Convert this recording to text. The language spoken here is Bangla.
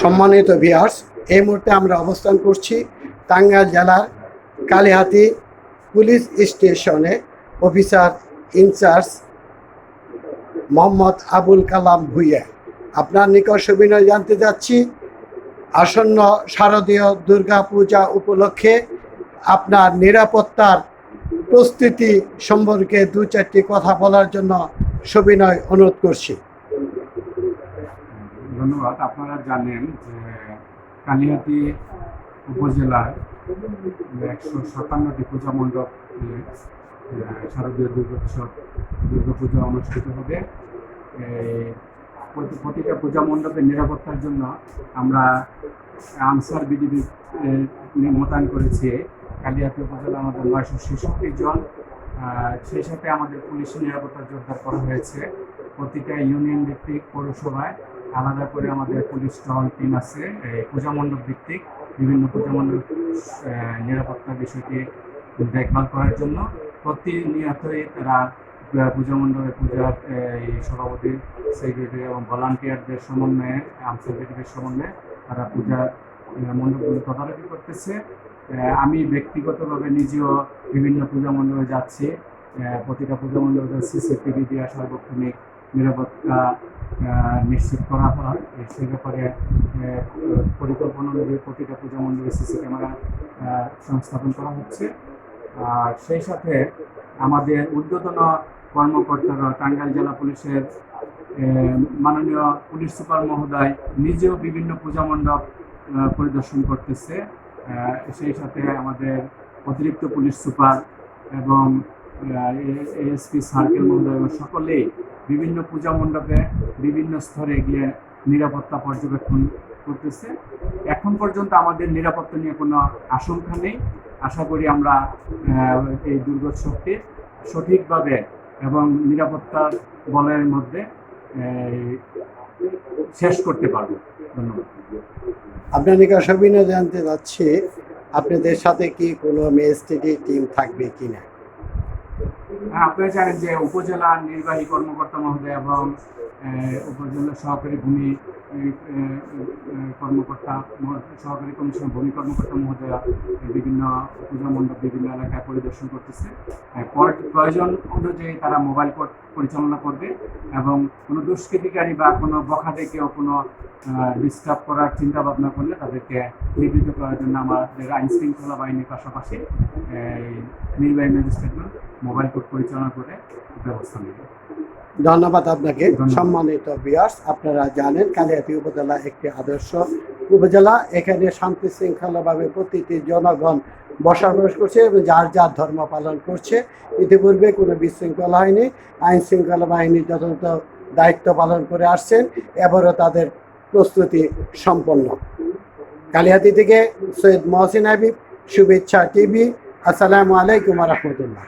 সম্মানিত ভিয়ার্স এই মুহূর্তে আমরা অবস্থান করছি টাঙ্গাইল জেলার কালিহাতি পুলিশ স্টেশনে officer in charge Mohammad Abul Kalam Bhuiyan. আপনার নিকট সুবিনয় জানতে যাচ্ছি, আসন্ন শারদীয় দুর্গা পূজা উপলক্ষে আপনার নিরাপত্তার প্রস্তুতি সম্পর্কে দু চারটি কথা বলার জন্য সবিনয় অনুরোধ করছি। ধন্যবাদ। আপনারা জানেন যে কালিহাতি উপজেলার একশো সাতান্নটি পূজা মণ্ডপ শারদীয় দুর্গোৎসব দুর্গাপূজা অনুষ্ঠিত হবে। প্রতিটা পূজা মণ্ডপের নিরাপত্তার জন্য আমরা আনসার বিডিবি মোতায়েন করেছি। কালিহাতি উপজেলা আমাদের নয়শো ছেষট্টি জন সেই সাথে আমাদের পুলিশের নিরাপত্তা জোরদার করা হয়েছে। প্রতিটা ইউনিয়ন ভিত্তিক পৌরসভায় আলাদা করে আমাদের পুলিশ টহল টিম আছে পূজা মণ্ডপ ভিত্তিক বিভিন্ন পূজা মণ্ডপ নিরাপত্তা বিষয়টি দেখভাল করার জন্য প্রতিনিয়তই তারা পূজা মণ্ডপে পূজার এই সভাপতি সেক্রেটারি এবং ভলান্টিয়ারদের সমন্বয়ে আনসারদের সমন্বয়ে তারা আহ, মণ্ডপগুলো তদারকি করতেছে। আমি ব্যক্তিগতভাবে নিজেও বিভিন্ন পূজা মণ্ডপে যাচ্ছি। প্রতিটা পূজা মণ্ডপে সিসিটিভি দেওয়া সার্বক্ষণিক নিরাপত্তা নিশ্চিত করা হয়। এ- সে ব্যাপারে পরিকল্পনা অনুযায়ী প্রতিটা পূজা মণ্ডপে সিসি ক্যামেরা সংস্থাপন করা হচ্ছে। আর সেই সাথে আমাদের ঊর্ধ্বতন কর্মকর্তারা টাঙ্গাইল জেলা পুলিশের মাননীয় পুলিশ সুপার মহোদয় নিজেও বিভিন্ন পূজা মণ্ডপ পরিদর্শন করতেছে। সেই সাথে আমাদের অতিরিক্ত পুলিশ সুপার এবং এএসপি সার্কেল মহোদয় সকলেই বিভিন্ন পূজা মণ্ডপে বিভিন্ন স্তরে গিয়ে নিরাপত্তা পর্যবেক্ষণ করতেছে। এখন পর্যন্ত আমাদের নিরাপত্তা নিয়ে কোনো আশঙ্কা নেই। আশা করি আমরা এই দুর্গোৎসবটি সঠিকভাবে এবং নিরাপত্তার বলয়ের মধ্যে শেষ করতে পারব। ধন্যবাদ। আপনার নিকট সবিনয় জানতে যাচ্ছি আপনাদের সাথে কি কোনো মেএসটিডি টিম থাকবে কিনা? হ্যাঁ, আপনারা জানেন যে উপজেলা নির্বাহী কর্মকর্তা মহোদয় এবং উপজেলা সহকারী ভূমি কর্মকর্তা সহকারী কমিশন ভূমি কর্মকর্তা মহোদয় বিভিন্ন পূজা মণ্ডপ, বিভিন্ন এলাকায় পরিদর্শন করতেছে। প্রয়োজন অনুযায়ী তারা মোবাইল পরিচালনা করবে এবং কোনো দুষ্কৃতিকারী বা কোনো বখাটে কেউ কোনো ডিস্টার্ব করার চিন্তা ভাবনা করলে তাদেরকে নিবৃত্ত করার জন্য আমাদের আইন শৃঙ্খলা বাহিনীর পাশাপাশি নির্বাহী ম্যাজিস্ট্রেটরা মোবাইল কোর্ট পরিচালনা করে ব্যবস্থা নেবে। ধন্যবাদ আপনাকে। সম্মানিত বিয়ার্স আপনারা জানেন কালিয়াতি উপজেলা একটি আদর্শ উপজেলা। এখানে শান্তি শৃঙ্খলাভাবে প্রতিটি জনগণ বসবাস করছে এবং যার যার ধর্ম পালন করছে। ইতিপূর্বে কোনো বিশৃঙ্খলা হয়নি। আইন শৃঙ্খলা বাহিনী যথাযথ দায়িত্ব পালন করে আসছেন। এবারও তাদের প্রস্তুতি সম্পন্ন। কালিহাতি থেকে সৈয়দ মহসিন হাবিব শুভেচ্ছা টিভি। আসসালামু আলাইকুম রহমতুল্লাহ।